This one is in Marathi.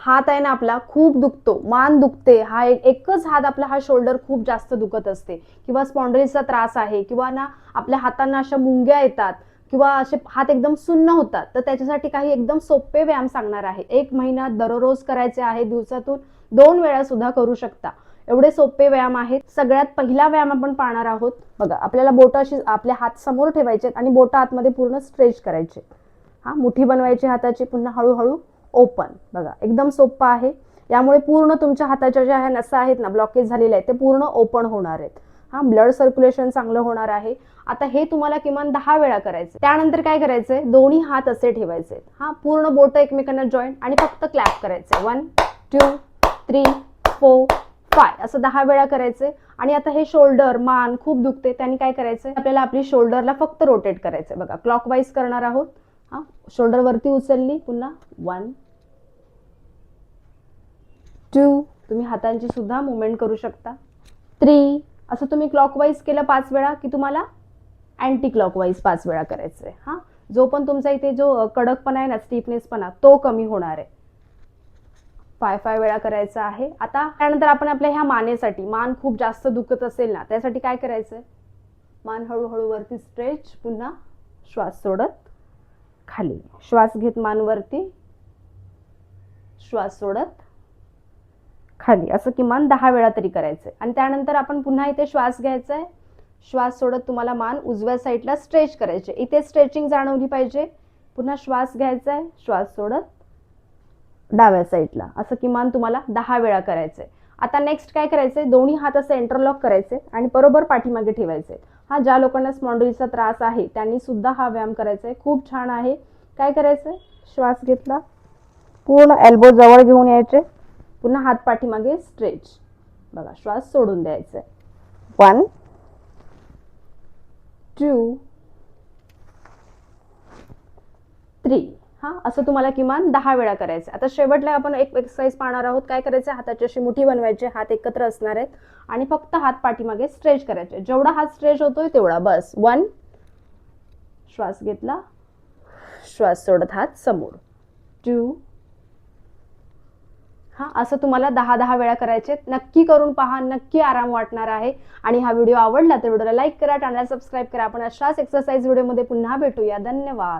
हात आहे ना आपला खूप दुखतो मान दुखते हा एकच हात आपला हा शोल्डर खूप जास्त दुखत असते. किंवा स्पॉन्डरीचा त्रास आहे किंवा ना आपल्या हातांना अशा मुंग्या येतात किंवा असे हात एकदम सुन्न होतात तर त्याच्यासाठी काही एकदम सोपे व्यायाम सांगणार आहे. एक महिना दररोज करायचे आहे दिवसातून दोन वेळा सुद्धा करू शकता. एवढे सोपे व्यायाम आहेत. सगळ्यात पहिला व्यायाम आपण पाहणार आहोत. बघा आपल्याला बोट अशी आपले हात समोर ठेवायचे आणि बोट आतमध्ये पूर्ण स्ट्रेच करायचे. हा मुठी बनवायची हाताची पुन्हा हळूहळू ओपन. बघा एकदम सोपं आहे. यामुळे पूर्ण तुमच्या हाताच्या ज्या ह्या नसा आहेत ना ब्लॉकेज झालेले आहेत ते पूर्ण ओपन होणार आहेत. हा ब्लड सर्क्युलेशन चांगलं होणार आहे. आता हे तुम्हाला किमान दहा वेळा करायचं त्यानंतर काय करायचंय? दोन्ही हात असे ठेवायचे हा पूर्ण बोट एकमेकांना जॉईंट आणि फक्त क्लॅप करायचे one two three four five असं दहा वेळा करायचे आणि आता हे शोल्डर मान खूप दुखते त्याने काय करायचंय? आपल्याला आपली शोल्डरला फक्त रोटेट करायचंय. बघा क्लॉकवाईज करणार आहोत. हा शोल्डर वरती उचलली. पुन्हा वन टू. तुम्ही हातांची सुद्धा मुवमेंट करू शकता. थ्री. असं तुम्ही क्लॉकवाईज केलं पाच वेळा की तुम्हाला अँटी क्लॉकवाईज पाच वेळा करायचं आहे हां? जो पण तुमचा इथे जो कडकपणा आहे ना स्टिफनेसपणा तो कमी होणार आहे. फाय फाय वेळा करायचा आहे. आता त्यानंतर आपण आपल्या ह्या मानेसाठी मान खूप जास्त दुखत असेल ना त्यासाठी काय करायचं आहे मान हळूहळू वरती स्ट्रेच पुन्हा श्वास सोडत खाली. श्वास घेत मान वरती. श्वास सोडत खाली. असं किमान दहा वेळा तरी करायचंय. आणि त्यानंतर आपण पुन्हा इथे श्वास घ्यायचा आहे श्वास सोडत तुम्हाला मान उजव्या साईडला स्ट्रेच करायचे इथे स्ट्रेचिंग जाणवली पाहिजे. पुन्हा श्वास घ्यायचा आहे श्वास सोडत डाव्या साईडला. असं किमान तुम्हाला दहा वेळा करायचंय. आता नेक्स्ट काय करायचंय? दोन्ही हात असे इंटरलॉक करायचे आणि बरोबर पाठीमागे ठेवायचे हा ज्या लोकांना स्पॉन्डरीचा त्रास आहे त्यांनी सुद्धा हा व्यायाम करायचा आहे खूप छान आहे. काय करायचंय? श्वास घेतला. पूर्ण एल्बो जवळ घेऊन यायचे. पुन्हा हात पाठीमागे स्ट्रेच बघा श्वास सोडून द्यायचा वन टू थ्री हा असं तुम्हाला किमान दहा वेळा करायचं आता शेवटला आपण एक एक्सरसाइज पाहणार आहोत. काय करायचं हाताची अशी मुठी बनवायची. हात एकत्र असणार आहेत. आणि फक्त हात पाठीमागे स्ट्रेच करायचे जेवढा हात स्ट्रेच होतोय तेवढा. बस. वन श्वास घेतला. श्वास सोडत हात समोर. टू हा असं तुम्हाला दहा दहा वेळा करायचे नक्की करून पहा नक्की आराम वाटणार आहे. आणि हा व्हिडिओ आवडला तर व्हिडिओला लाईक करा चॅनलला सबस्क्राईब करा. आपण अशाच एक्सरसाइज व्हिडिओमध्ये पुन्हा भेटूया. धन्यवाद.